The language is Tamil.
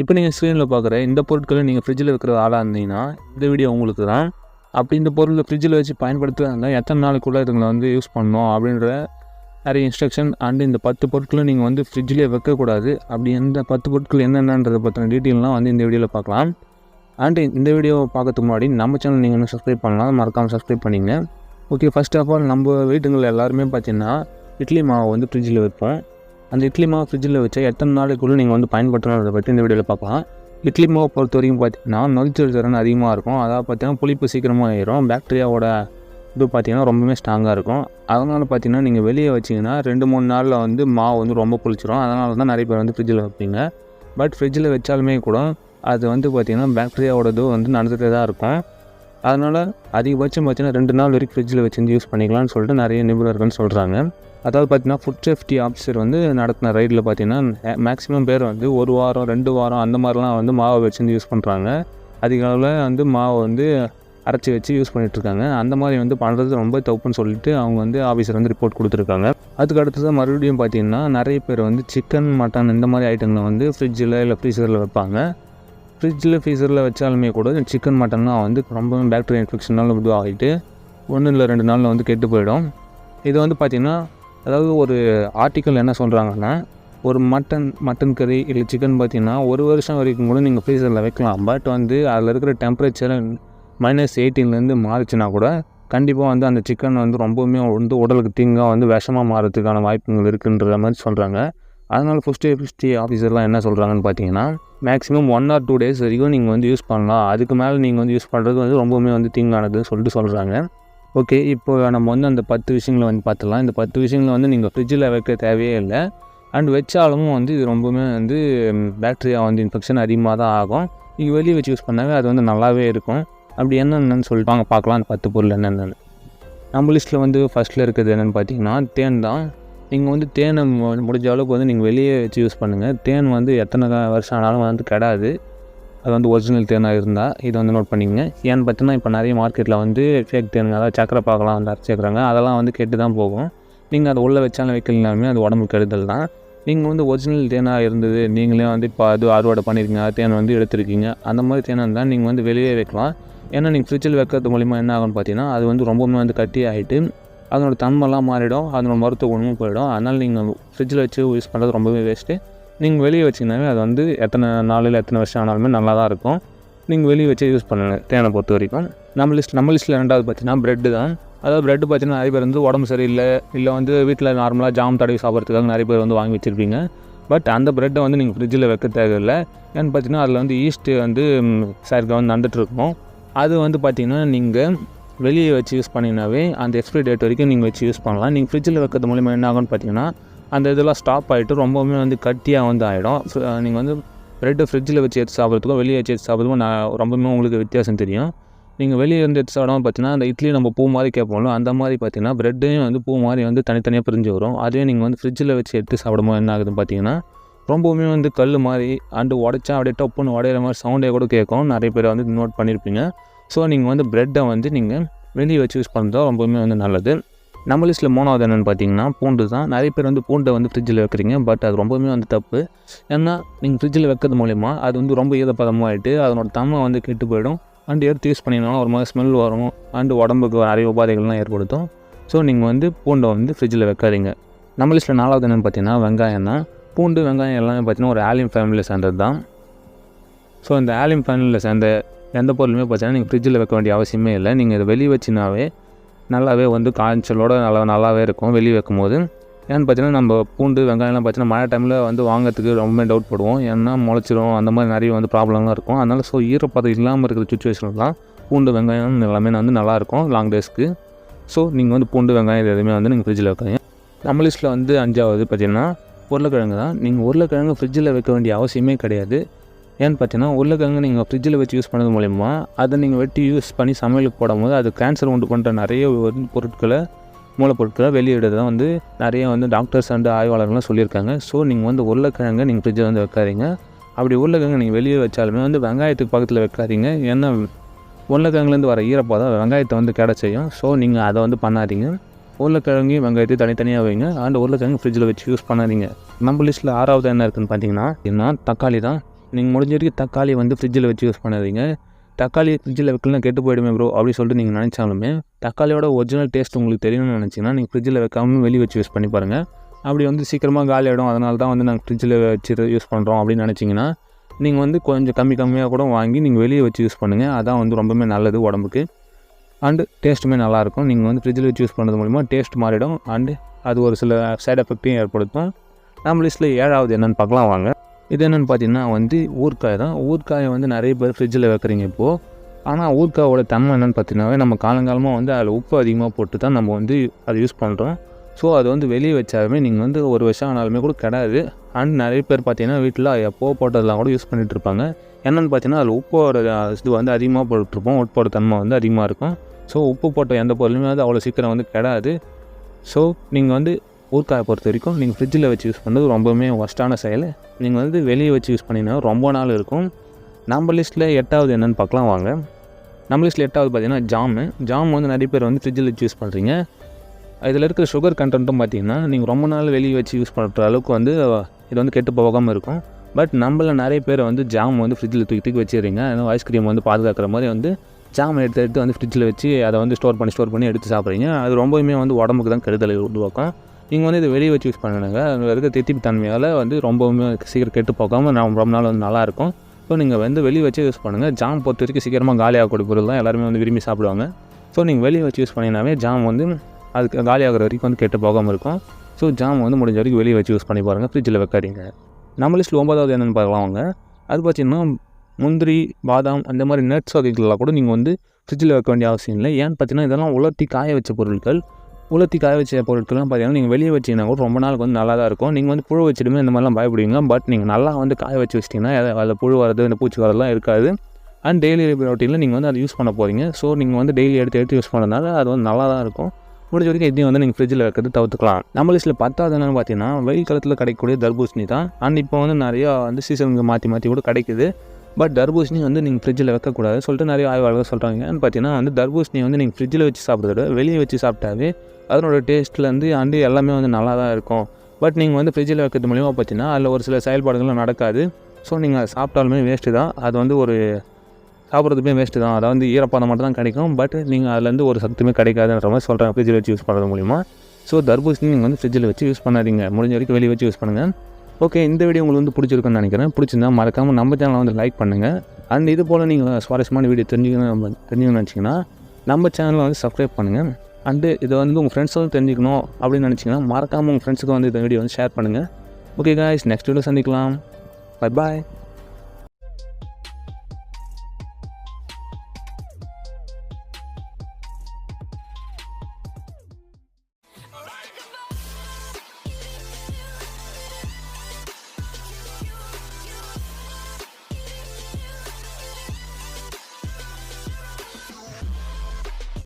இப்போ நீங்கள் ஸ்க்ரீனில் பார்க்குற இந்த பொருட்களை நீங்கள் ஃப்ரிட்ஜில் இருக்கிற ஆளாக இருந்தீங்கன்னா இந்த வீடியோ உங்களுக்கு தான். அப்படி இந்த பொருளை ஃப்ரிட்ஜில் வச்சு பயன்படுத்துறதா எத்தனை நாளுக்குள்ளே இதுங்களை வந்து யூஸ் பண்ணணும் அப்படின்ற நிறைய இன்ஸ்ட்ரக்ஷன் அண்டு இந்த பத்து பொருட்களும் நீங்கள் வந்து ஃப்ரிட்ஜிலே வைக்கக்கூடாது. அப்படி எந்த பத்து பொருட்கள் என்னென்னன்றதை பற்றின டீட்டெயிலெலாம் வந்து இந்த வீடியோவில் பார்க்கலாம். அண்டு இந்த வீடியோவை பார்க்கறதுக்கு முன்னாடி நம்ம சேனல் நீங்கள் இன்னும் சப்ஸ்கிரைப் பண்ணலாம் மறக்காமல் சப்ஸ்கிரைப் பண்ணிங்க ஓகே ஃபர்ஸ்ட் ஆஃப் ஆல் நம்ம வீட்டுங்களில் எல்லாருமே பார்த்தீங்கன்னா இட்லி மாவு வந்து ஃப்ரிட்ஜில் வைப்போம். அந்த இட்லி மாவு ஃப்ரிட்ஜில் வச்சா எத்தனை நாளைக்குள்ளே நீங்கள் வந்து பயன்படுத்தணுன்றதை பற்றி இந்த வீடியோவில் பார்க்கலாம். இட்லி மாவை பொறுத்த வரைக்கும் பார்த்தீங்கன்னா நொதிச்சல் திறன் அதிகமாக இருக்கும். அதாவது பார்த்தீங்கன்னா புளிப்பு சீக்கிரமாக ஆயிரும் பேக்டீரியாவோட இது பார்த்தீங்கன்னா ரொம்பவே ஸ்ட்ராங்காக இருக்கும். அதனால் பார்த்தீங்கன்னா நீங்கள் வெளியே வச்சிங்கன்னா ரெண்டு மூணு நாளில் வந்து மாவு வந்து ரொம்ப புளிச்சிரும். அதனால தான் நிறைய பேர் வந்து ஃப்ரிட்ஜில் வைப்பீங்க. பட் ஃப்ரிட்ஜில் வச்சாலுமே கூட அது வந்து பார்த்திங்கன்னா பேக்டீரியாவோட இது வந்து நடந்துகிட்டே தான் இருக்கும். அதனால் அதிகபட்சம் பார்த்தீங்கன்னா ரெண்டு நாள் வரைக்கும் ஃப்ரிட்ஜில் வச்சுருந்து யூஸ் பண்ணிக்கலாம்னு சொல்லிட்டு நிறைய நிபுணர்கள் சொல்கிறாங்க அதாவது பார்த்தீங்கன்னா ஃபுட் சேஃப்டி ஆஃபீஸர் வந்து நடத்தின ரைடில் பார்த்தீங்கன்னா மேக்ஸிமம் பேர் வந்து ஒரு வாரம் ரெண்டு வாரம் அந்த மாதிரிலாம் வந்து மாவை வச்சுருந்து யூஸ் பண்ணுறாங்க அதிக அளவில் வந்து மாவை வந்து அரைச்சி வச்சு யூஸ் பண்ணிகிட்ருக்காங்க அந்த மாதிரி வந்து பண்ணுறது ரொம்ப தப்புன்னு சொல்லிட்டு அவங்க வந்து ஆஃபீஸர் வந்து ரிப்போர்ட் கொடுத்துருக்காங்க. அதுக்கு அடுத்தது மறுபடியும் பார்த்தீங்கன்னா நிறைய பேர் வந்து சிக்கன் மட்டன் இந்த மாதிரி ஐட்டங்களை வந்து ஃப்ரிட்ஜில் இல்லை ஃப்ரீசரில் வைப்பாங்க. ஃப்ரிட்ஜில் ஃப்ரீசரில் வச்சாலுமே கூட சிக்கன் மட்டன்லாம் வந்து ரொம்பவும் பேக்டீரியா இன்ஃபெக்ஷனால் இது ஆகிட்டு ஒன்று இல்லை ரெண்டு நாளில் வந்து கெட்டு போயிடும். இது வந்து பார்த்திங்கன்னா அதாவது ஒரு ஆர்டிக்கல் என்ன சொல்கிறாங்கன்னா ஒரு மட்டன் மட்டன் கறி இல்லை சிக்கன் பார்த்தீங்கன்னா ஒரு வருஷம் வரைக்கும் கூட நீங்கள் ஃப்ரீசரில் வைக்கலாம். பட் வந்து அதில் இருக்கிற டெம்பரேச்சர் மைனஸ் எயிட்டீன்லேருந்து மாறிச்சுன்னா கூட கண்டிப்பாக வந்து அந்த சிக்கன் வந்து ரொம்பவுமே வந்து உடலுக்கு தீங்காக வந்து விஷமாக மாறதுக்கான வாய்ப்புகள் இருக்குன்ற மாதிரி சொல்கிறாங்க அதனால் ஃபஸ்ட் எஃபிஸ்டி ஆஃபீஸர்லாம் என்ன சொல்கிறாங்கன்னு பார்த்தீங்கன்னா maximum one or two days வரைக்கும் நீங்கள் வந்து யூஸ் பண்ணலாம். அதுக்கு மேலே நீங்கள் வந்து யூஸ் பண்ணுறது வந்து ரொம்பவுமே வந்து தீங்கானதுன்னு சொல்லிட்டு சொல்கிறாங்க ஓகே இப்போ நம்ம வந்து அந்த பத்து விஷயங்களை வந்து பார்த்துலாம் இந்த பத்து விஷயங்களை வந்து நீங்கள் ஃப்ரிட்ஜில் வைக்க தேவையே இல்லை. அண்ட் வச்சாலும் வந்து இது ரொம்பவுமே வந்து பேக்டீரியா வந்து இன்ஃபெக்ஷன் அதிகமாக தான் ஆகும். நீங்கள் வெளியே வச்சு யூஸ் பண்ணாவே அது வந்து நல்லாவே இருக்கும். அப்படி என்னென்னு சொல்லிட்டு வாங்க பார்க்கலாம். அந்த பத்து பொருள் என்னென்னு நம்ம லிஸ்ட்டில் வந்து ஃபஸ்ட்டில் இருக்கிறது என்னென்னு பார்த்தீங்கன்னா தேன் தான். நீங்கள் வந்து தேனை மு- முடிஞ்ச அளவுக்கு வந்து நீங்கள் வெளியே வச்சு யூஸ் பண்ணுங்கள் தேன் வந்து எத்தனை கா- வருஷம் ஆனாலும் வந்து கெடாது. அது வந்து ஒரிஜினல் தேனாக இருந்தால் இதை வந்து நோட் பண்ணிக்கங்க. ஏன்னு பார்த்தீங்கன்னா இப்போ நிறைய மார்க்கெட்டில் வந்து ஃபேக் தேனுங்க அதாவது சக்கரை பாக்கலாம் வந்து அரைச்சிக்கிறாங்க அதெல்லாம் வந்து கெட்டு தான் போகும். நீங்கள் அதை உள்ளே வச்சாலும் வைக்கலனாலுமே அது உடம்புக்கு கெடுதல் தான். நீங்கள் வந்து ஒரிஜினல் தேனாக இருந்தது நீங்களே வந்து இப்போ அது அறுவடை பண்ணியிருக்கீங்க தேன் வந்து எடுத்திருக்கீங்க அந்த மாதிரி தேனாக இருந்தால் நீங்கள் வந்து வெளியே வைக்கலாம். ஏன்னா நீங்கள் ஃப்ரிட்ஜில் வைக்கிறது மூலிமா என்ன ஆகும்னு பார்த்தீங்கன்னா அது வந்து ரொம்பவுமே வந்து கட்டி ஆகிட்டு அதனோட தன்மைலாம் மாறிடும் அதனோட மருத்துவ குணமும் போயிடும். அதனால் நீங்கள் ஃப்ரிட்ஜில் வச்சு யூஸ் பண்ணுறது ரொம்பவே வேஸ்ட்டு நீங்கள் வெளியே வச்சிங்கனாவே அது வந்து எத்தனை நாளில் எத்தனை வருஷம் ஆனாலுமே நல்லா தான் இருக்கும். நீங்கள் வெளியே வச்சு யூஸ் பண்ணுங்கள் தேனை பொறுத்த வரைக்கும். நம்ம லிஸ்ட் நம்ம லிஸ்ட்டில் ரெண்டாவது பார்த்தீங்கன்னா ப்ரெட்டு தான். அதாவது ப்ரெட்டு பார்த்தீங்கன்னா நிறைய பேர் வந்து உடம்பு சரியில்லை இல்லை வந்து வீட்டில் நார்மலாக ஜாம் தடவி சாப்பிட்றதுக்காக நிறைய பேர் வந்து வாங்கி வச்சுருப்பீங்க. பட் அந்த ப்ரெட்டை வந்து நீங்கள் ஃப்ரிட்ஜில் வைக்க தேவையில்லை. ஏன்னு பார்த்தீங்கன்னா அதில் வந்து ஈஸ்ட்டு வந்து சர்க்கை வந்து நடந்துகிட்ருக்கும் அது வந்து பார்த்தீங்கன்னா நீங்கள் வெளியே வச்சு யூஸ் பண்ணிங்கனாவே அந்த எக்ஸ்பிரி டேட் வரைக்கும் நீங்கள் வச்சு யூஸ் பண்ணலாம். நீங்கள் ஃப்ரிட்ஜில் வைக்கிறது மூலிமா என்ன ஆகும்னு பார்த்தீங்கன்னா அந்த இதெல்லாம் ஸ்டாப் ஆகிட்டு ரொம்பவுமே வந்து கட்டியாக வந்து ஆகிடும் நீங்கள் வந்து ப்ரெட்டு ஃப்ரிட்ஜில் வச்சு எடுத்து சாப்பிட்றதுக்கும் வெளியே வச்சு எடுத்து சாப்பிட்றதுக்கும் நான் ரொம்பவுமே உங்களுக்கு வித்தியாசம் தெரியும். நீங்கள் வெளியே இருந்து எடுத்து சாப்பிடாம பார்த்தீங்கன்னா அந்த இட்லி நம்ம பூ மாதிரி கேட்போம்ல அந்த மாதிரி பார்த்தீங்கன்னா ப்ரெட்டையும் வந்து பூ மாதிரி வந்து தனித்தனியாக பிரிஞ்சு வரும். அதே நீங்கள் வந்து ஃப்ரிட்ஜில் வச்சு எடுத்து சாப்பிடும்போது என்ன ஆகுதுன்னு பார்த்தீங்கன்னா ரொம்பவுமே வந்து கல் மாதிரி அண்டு உடச்சா அப்படியே டப்புன்னு உடையிற மாதிரி சவுண்டே கூட கேட்கும். நிறைய பேர் வந்து நோட் பண்ணியிருப்பீங்க ஸோ நீங்கள் வந்து ப்ரெட்டை வந்து நீங்கள் வெளியே வச்சு யூஸ் பண்ணுறது ரொம்பவுமே வந்து நல்லது. நம்ம லிஸ்ட்டில் மூணாவது என்னென்னு பார்த்தீங்கன்னா பூண்டு தான். நிறைய பேர் வந்து பூண்டை வந்து ஃப்ரிட்ஜில் வைக்கிறீங்க பட் அது ரொம்பவுமே வந்து தப்பு. ஏன்னா நீங்கள் ஃப்ரிட்ஜில் வைக்கிறது மூலிமா அது வந்து ரொம்ப ஈரப்பதமாகிட்டு அதனோட தம்மை வந்து கெட்டு போயிடும். அண்ட் எடுத்து யூஸ் பண்ணிங்கன்னா ஒரு மாதிரி ஸ்மெல் வரும் அண்டு உடம்புக்கு நிறைய உபாதைகள்லாம் ஏற்படுத்தும். ஸோ நீங்கள் வந்து பூண்டை வந்து ஃப்ரிட்ஜில் வைக்காதீங்க. நம்ம லிஸ்ட்டில் நாலாவது என்னென்னு பார்த்தீங்கன்னா வெங்காயம் தான். பூண்டு வெங்காயம் எல்லாமே பார்த்தீங்கன்னா ஒரு ஆலியம் ஃபேமிலியில் சேர்ந்தது தான் ஸோ இந்த ஆலியம் ஃபேமிலியில் சேர்ந்த எந்த பொருளுமே பார்த்தீங்கன்னா நீங்கள் ஃப்ரிட்ஜில் வைக்க வேண்டிய அவசியமே இல்லை. நீங்கள் இதை வெளியே வச்சினாவே நல்லாவே வந்து காய்ச்சலோட நல்லா நல்லாவே இருக்கும் வெளியே வைக்கும் போது ஏன்னு பார்த்தீங்கன்னா நம்ம பூண்டு வெங்காயம்லாம் பார்த்தீங்கன்னா மழை டைமில் வந்து வாங்குறதுக்கு ரொம்ப டவுட் படுவோம். ஏன்னா முளைச்சிரும் அந்த மாதிரி நிறைய வந்து ப்ராப்ளம்லாம் இருக்கும். அதனால் ஸோ ஈரப்பதம் இல்லாமல் இருக்கிற சுச்சுவேஷன்லாம் பூண்டு வெங்காயம் எல்லாமே வந்து நல்லாயிருக்கும் லாங் டேஸ்க்கு ஸோ நீங்கள் வந்து பூண்டு வெங்காயம் எதுவுமே வந்து நீங்கள் ஃப்ரிட்ஜில் வைக்காதீங்க. நம்ம லிஸ்ட்டில் வந்து அஞ்சாவது பார்த்தீங்கன்னா உருளைக்கிழங்கு தான். நீங்கள் உருளைக்கிழங்கு ஃப்ரிட்ஜில் வைக்க வேண்டிய அவசியமே கிடையாது. ஏன்னு பார்த்தீங்கன்னா உருளைக்கிழங்கு நீங்கள் ஃப்ரிட்ஜில் வச்சு யூஸ் பண்ணது மூலிமா அதை நீங்கள் வெட்டி யூஸ் பண்ணி சமையலுக்கு போடும்போது அது கேன்சர் உண்டு பண்ணுற நிறைய பொருட்களை மூலப்பொருட்களை வெளியிடுறது தான் வந்து நிறைய வந்து டாக்டர்ஸ் அண்டு ஆய்வாளர்கள்லாம் சொல்லியிருக்காங்க. ஸோ நீங்கள் வந்து உருளைக்கிழங்கு நீங்கள் ஃப்ரிட்ஜில் வந்து வைக்காதீங்க. அப்படி உருளைக்கிழங்கு நீங்கள் வெளியே வச்சாலுமே வந்து வெங்காயத்துக்கு பக்கத்தில் வைக்காதீங்க. ஏன்னா உருளைக்கிழங்குலேருந்து வர ஈரப்பதம் வெங்காயத்தை வந்து கெட செய்யும். ஸோ நீங்கள் அதை வந்து பண்ணாதீங்க. உருளைக்கிழங்கையும் வெங்காயத்தையும் தனித்தனியாக வைங்க. அண்ட் உருளைக்கிழங்கு ஃப்ரிட்ஜில் வச்சு யூஸ் பண்ணாதீங்க. நம்ம லிஸ்ட்டில் ஆறாவது என்ன இருக்குதுன்னு பார்த்தீங்கன்னா என்ன தக்காளி தான். நீங்கள் முடிஞ்ச வரைக்கும் தக்காளி வந்து ஃப்ரிட்ஜில் வச்சு யூஸ் பண்ணாதீங்க. தக்காளி ஃப்ரிட்ஜில் வைக்கலாம் கெட்டு போயிடுமே ப்ரோ அப்படி சொல்லிட்டு நீங்கள் நினச்சாலுமே தக்காளியோட ஒரிஜினல் டேஸ்ட் உங்களுக்கு தெரியணும்னு நினச்சிங்கன்னா நீங்கள் ஃப்ரிட்ஜில் வைக்காமல் வெளியே வச்சு யூஸ் பண்ணி பாருங்கள் அப்படி வந்து சீக்கிரமாக காலி ஆகிடும் அதனால தான் வந்து நாங்கள் ஃப்ரிட்ஜில் வச்சு யூஸ் பண்ணுறோம் அப்படின்னு நினச்சிங்கன்னா நீங்கள் வந்து கொஞ்சம் கம்மி கம்மியாக கூட வாங்கி நீங்கள் வெளியே வச்சு யூஸ் பண்ணுங்கள் அதான் வந்து ரொம்பவே நல்லது உடம்புக்கு. அண்டு டேஸ்ட்டுமே நல்லாயிருக்கும் நீங்கள் வந்து ஃப்ரிட்ஜில் வச்சு யூஸ் பண்ணுறது மூலிமா டேஸ்ட் மாறிடும். அண்டு அது ஒரு சில சைட் எஃபெக்ட்டையும் ஏற்படுத்தும். நம்ம லிஸ்ட்டில் ஏழாவது என்னென்னு பார்க்கலாம் வாங்க. இது என்னென்னு பார்த்தீங்கன்னா வந்து ஊறுக்காய் தான். ஊறுக்காயை வந்து நிறைய பேர் ஃப்ரிட்ஜில் வைக்கிறீங்க இப்போது ஆனால் ஊறுக்காயோட தன்மை என்னென்னு பார்த்தீங்கன்னாவே நம்ம காலங்காலமாக வந்து அதில் உப்பு அதிகமாக போட்டு தான் நம்ம வந்து அதை யூஸ் பண்ணுறோம் ஸோ அது வந்து வெளியே வச்சாலுமே நீங்கள் வந்து ஒரு வருஷம் ஆனாலுமே கூட கிடாது. அண்ட் நிறைய பேர் பார்த்தீங்கன்னா வீட்டில் எப்போ போட்டதெல்லாம் கூட யூஸ் பண்ணிகிட்டு இருப்பாங்க. என்னென்னு பார்த்தீங்கன்னா அதில் உப்போட இது வந்து அதிகமாக போட்டுருப்போம். உப்போட தன்மை வந்து அதிகமாக இருக்கும். ஸோ உப்பு போட்ட எந்த பொருளுமே வந்து அவ்வளோ சீக்கிரம் வந்து கிடாது. ஸோ நீங்கள் வந்து ஊறுக்காயை பொறுத்த வரைக்கும் நீங்கள் ஃப்ரிட்ஜில் வச்சு யூஸ் பண்ணுறது ரொம்பவுமே ஒஸ்ட்டான செயல். நீங்கள் வந்து வெளியே வச்சு யூஸ் பண்ணிங்கன்னா ரொம்ப நாள் இருக்கும். நம்ம லிஸ்ட்டில் எட்டாவது என்னென்னு பார்க்கலாம் வாங்க. நம்ம லிஸ்ட்டில் எட்டாவது பார்த்தீங்கன்னா ஜாமு ஜாம் வந்து நிறைய பேர் வந்து ஃப்ரிட்ஜில் வச்சு யூஸ் பண்ணுறீங்க இதில் இருக்கிற சுகர் கண்டென்ட்டும் பார்த்தீங்கன்னா நீங்கள் ரொம்ப நாள் வெளியே வச்சு யூஸ் பண்ணுற அளவுக்கு வந்து இது வந்து கெட்டு போகாமல் இருக்கும். பட் நம்மள நிறைய பேர் வந்து ஜாம் வந்து ஃப்ரிட்ஜில் தூக்கி தூக்கி அதனால் ஐஸ்கிரீம் வந்து பாதுகாக்கிற மாதிரி வந்து ஜாம் எடுத்து எடுத்து வந்து ஃப்ரிட்ஜில் வச்சு அதை வந்து ஸ்டோர் பண்ணி ஸ்டோர் பண்ணி எடுத்து சாப்பிட்றீங்க. அது ரொம்பவுமே வந்து உடம்புக்கு தான் கெடுதலை உருவாக்கும். நீங்கள் வந்து இதை வெளியே வச்சு யூஸ் பண்ணுங்க அதில் இருக்க தித்திப்பு தன்மையால் வந்து ரொம்பவுமே சீக்கிரம் கெட்டு போகாமல் நான் ரொம்ப நாள் வந்து நல்லாயிருக்கும். ஸோ நீங்கள் வந்து வெளியே வச்சு யூஸ் பண்ணுங்கள் ஜாம் பொறுத்த வரைக்கும் சீக்கிரமாக காலியாகக்கூடிய பொருள் தான் எல்லாருமே வந்து விரும்பி சாப்பிடுவாங்க. ஸோ நீங்கள் வெளியே வச்சு யூஸ் பண்ணினாவே ஜாம் வந்து அதுக்கு காலியாகிற வரைக்கும் வந்து கெட்டு போகாமல் இருக்கும். ஸோ ஜாம் வந்து முடிஞ்ச வரைக்கும் வெளியே வச்சு யூஸ் பண்ணி பாருங்கள் ஃப்ரிட்ஜில் வைக்காதீங்க. நம்ம லிஸ்ட்டில் ஒன்பதாவது என்னென்னு பார்க்கலாம் அது பார்த்தீங்கன்னா முந்திரி பாதாம் அந்த மாதிரி நட்ஸ் வகைகள்லாம் கூட நீங்கள் வந்து ஃப்ரிட்ஜில் வைக்க வேண்டிய அவசியம் இல்லை. ஏன்னு பார்த்தீங்கன்னா இதெல்லாம் உலர்த்தி காய வச்ச பொருட்கள். உலர்த்தி காய வச்ச பொருட்கள்லாம் பார்த்தீங்கன்னா நீங்கள் வெளியே வச்சிங்கன்னா கூட ரொம்ப நாளுக்கு வந்து நல்லா தான் இருக்கும். நீங்கள் வந்து புழு வச்சிடுமே இந்த மாதிரிலாம் பயப்படுவீங்க. பட் நீங்கள் நல்லா வந்து காய வச்சு வச்சிட்டிங்கன்னா அதில் புழு வரது இந்த பூச்சி வரதுலாம் இருக்காது. அண்ட் டெய்லி ரொட்டீனில் நீங்கள் வந்து அதை யூஸ் பண்ண போகிறீங்க ஸோ நீங்கள் வந்து டெய்லி எடுத்து எடுத்து யூஸ் பண்ணுறதுனால அது வந்து நல்லா தான் இருக்கும். முடிஞ்ச வரைக்கும் இதையும் வந்து நீங்கள் ஃப்ரிட்ஜில் வைக்கிறது தவிர்த்துக்கலாம். நம்ம லிஸ்ட்டில் பத்தாவது என்னென்னு பார்த்தீங்கன்னா வெயில் காலத்தில் கிடைக்கக்கூடிய தர்பூசணி தான். அண்ட் இப்போ வந்து நிறையா வந்து சீசனுக்கு மாற்றி மாற்றி கூட கிடைக்குது. பட் தர்பூசணி வந்து நீங்கள் ஃப்ரிட்ஜில் வைக்கக்கூடாது. சொல்லிட்டு நிறைய ஆய்வாளர்கள் சொல்கிறாங்க பார்த்தீங்கன்னா வந்து தர்பூசணி வந்து நீங்கள் ஃப்ரிட்ஜில் வச்சு சாப்பிட்றத விட வெளியே வச்சு சாப்பிட்டாவே அதனோட டேஸ்ட்லேருந்து அண்டு எல்லாமே வந்து நல்லா தான் இருக்கும். பட் நீங்கள் வந்து ஃப்ரிட்ஜில் வைக்கிறது மூலிமா பார்த்தீங்கன்னா அதில் ஒரு சில செயல்பாடுகளும் நடக்காது. ஸோ நீங்கள் சாப்பிட்டாலுமே வேஸ்ட்டு தான். அது வந்து ஒரு சாப்பிட்றதுமே வேஸ்ட்டு தான். அதாவது ஈரப்பதம் மட்டும் தான் கிடைக்கும். பட் நீங்கள் அதுலேருந்து ஒரு சத்துமே கிடைக்காதுன்ற மாதிரி சொல்கிறேன் ஃப்ரிட்ஜில் வச்சு யூஸ் பண்ணுறது மூலிமா ஸோ தர்பூசணி நீங்கள் வந்து ஃப்ரிட்ஜில் வச்சு யூஸ் பண்ணாதீங்க. முடிஞ்ச வரைக்கும் வெளியே வச்சு யூஸ் பண்ணுங்கள் ஓகே இந்த வீடியோ உங்களுக்கு வந்து பிடிச்சிருக்குன்னு நினைக்கிறேன். பிடிச்சிருந்தா மறக்காமல் நம்ம சேனலை வந்து லைக் பண்ணுங்கள் அண்ட் இது போல் நீங்கள் சுவாரஸ்யமான வீடியோ தெரிஞ்சுக்கணும் தெரிஞ்சுக்கணும்னு நினச்சிங்கன்னா நம்ம சேனலை வந்து சப்ஸ்கிரைப் பண்ணுங்கள் அண்டு இதை வந்து உங்கள் ஃப்ரெண்ட்ஸும் தெரிஞ்சுக்கணும் அப்படின்னு நினச்சிங்கன்னா மறக்காமல் உங்கள் ஃப்ரெண்ட்ஸுக்கு வந்து இந்த வீடியோ வந்து ஷேர் பண்ணுங்கள் ஓகே காய்ஸ் நெக்ஸ்ட் வீடியோ சந்திக்கலாம். Bye bye